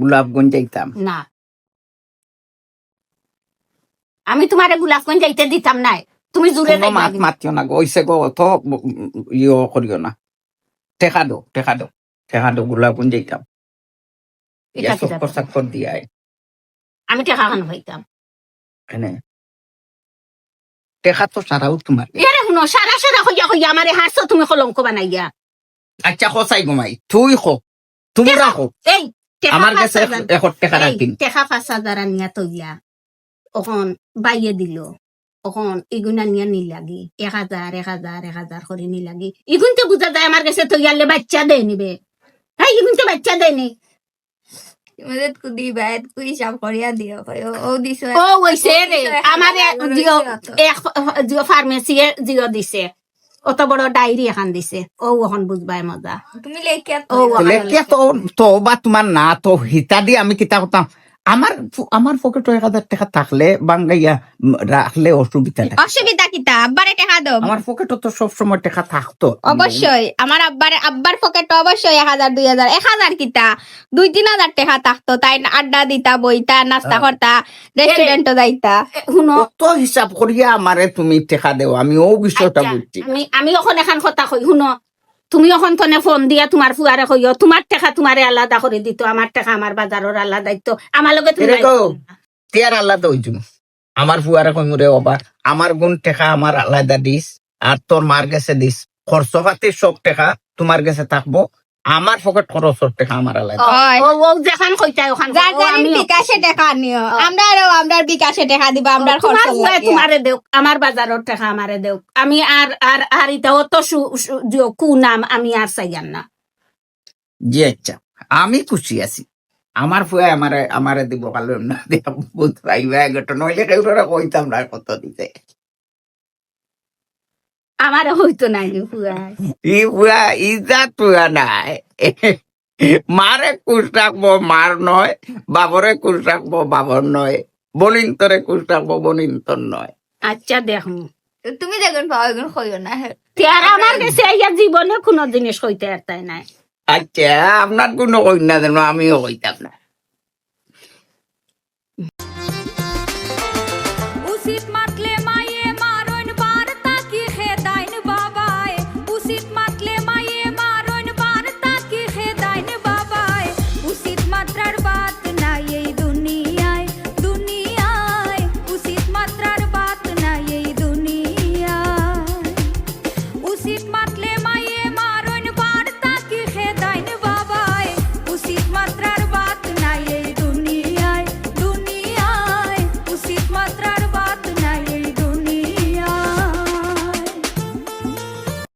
গোলাপগঞ্জ যাইতাম। না। আমি তোমারে গোলাপগঞ্জ যাইতে দিতাম নাই। তুমি জুড়ে কোনো মাত মাতিও না গো ওইসে গো অত ইয়ে করিও না। টেকা দো টেকা দো টেকা দো গোলাপগঞ্জ যাইতাম ইয়া চক্কর চাক্কর দিয়াই। আমি টেকা খান হইতাম। এনে টেকা তো সারাও তোমার। এরে শুনো সারা সারা হইয়া হইয়া আমারে হাসছো তুমি কলঙ্ক বানাইয়া। আচ্ছা সচাই গমাই তুই খো তুমি রাখো। এই আমার কাছে এখন টেকা রাখিন টেকা পাঁচ হাজার আনিয়া তৈয়া অখন বাইয়ে দিল অখন ইগুনা নিয়া নিলাগি এক হাজার এক হাজার এক হাজার করে নিলাগি ইগুন তো বুঝা যায় আমার কাছে তৈয়ারলে বাচ্চা দেয় নিবে হ্যাঁ ইগুন তো বাচ্চা দেয়নি মদত কু দিবা এত কু হিসাব করিয়া দিও ও ও ও ওইছে রে আমারে জিও ফার্মেসি জিও দিছে অত বড় ডায়েরি এখন দিছে। ও এখন বুঝবাই মজা। তুমি লেখিয়া ও বলে তো তো বা তোমার না তো হিতা দিয়ে আমি কিতা করতাম আমার আমার পকেটে এক হাজার টাকা থাকলে বাঙ্গাইয়া রাখলে অসুবিধা নাই। অসুবিধা কিতা আব্বারে টাকা দাও আমার পকেটে তো সবসময় টাকা থাকতো। অবশ্যই। আমার আব্বার আব্বার পকেটে অবশ্যই এক হাজার দুই হাজার। এক হাজার কিতা দুই তিন হাজার টাকা থাকতো। তাই আড্ডা দিতা বইতা নাস্তা। করতা রেস্টুরেন্টও যাইতা। শুনো। কত হিসাব করিয়া আমারে তুমি টাকা দেও? আমি ও বিষয়টা আচ্ছা, বুঝছি। আমি আমি এখন এখন কথা কই শুনো। তুমি এখন তনে ফোন দিয়া তোমার ফুয়ারে হইও তোমার টাকা তোমারে আলাদা করে দিত আমার টাকা আমার বাজারের আলাদা দায়িত্ব। আমার লগে তুমি। তিয়ার আলাদা হইছু আমার ফুয়ারে কইমুরে বাবা আমার গুণ টাকা আমার আলাদা দিস আর তোর মার গেছে দিস। খরচ পাতি সব টেকা তোমার গেছে থাকব আমার পকেট খরচের টাকা আমার আলাদা ওই। ও ও যেখান কইতাই ওখান যার যার বিকাশে টাকা নিও। ও। আমরাও বিকাশে টাকা দিবা আমরার খরচ। তোমারে দেও আমার বাজারের টাকা আমারে দেও আমি আর আর আর এটা অত সু- সু- জিও কু নাম আমি আর চাইয়ান না। জি আচ্ছা। আমি খুশি আছি। আমার ফুয়া আমারে আমারে দিব কালো না দিয়া বুঝ পাইবা এগোটো নইলে কেউ কইতাম না কত দিতে। আমারে হইতো নাই ফুয়া ই ইজা তুয়া নাই মারে কুশ রাখব মার নয় বাবরে কুশ রাখব বাবর নয় বনিন্তরে কুশ রাখব বনিন্তর নয় আচ্ছা দেখুন তুমি দেখুন পাও এখন কইও না। আমার কাছে ইয়া জীবনে কোনো জিনিস কইতে আর তাই নাই। আচ্ছা আপনার কোনো না যেন আমিও কইতাম না।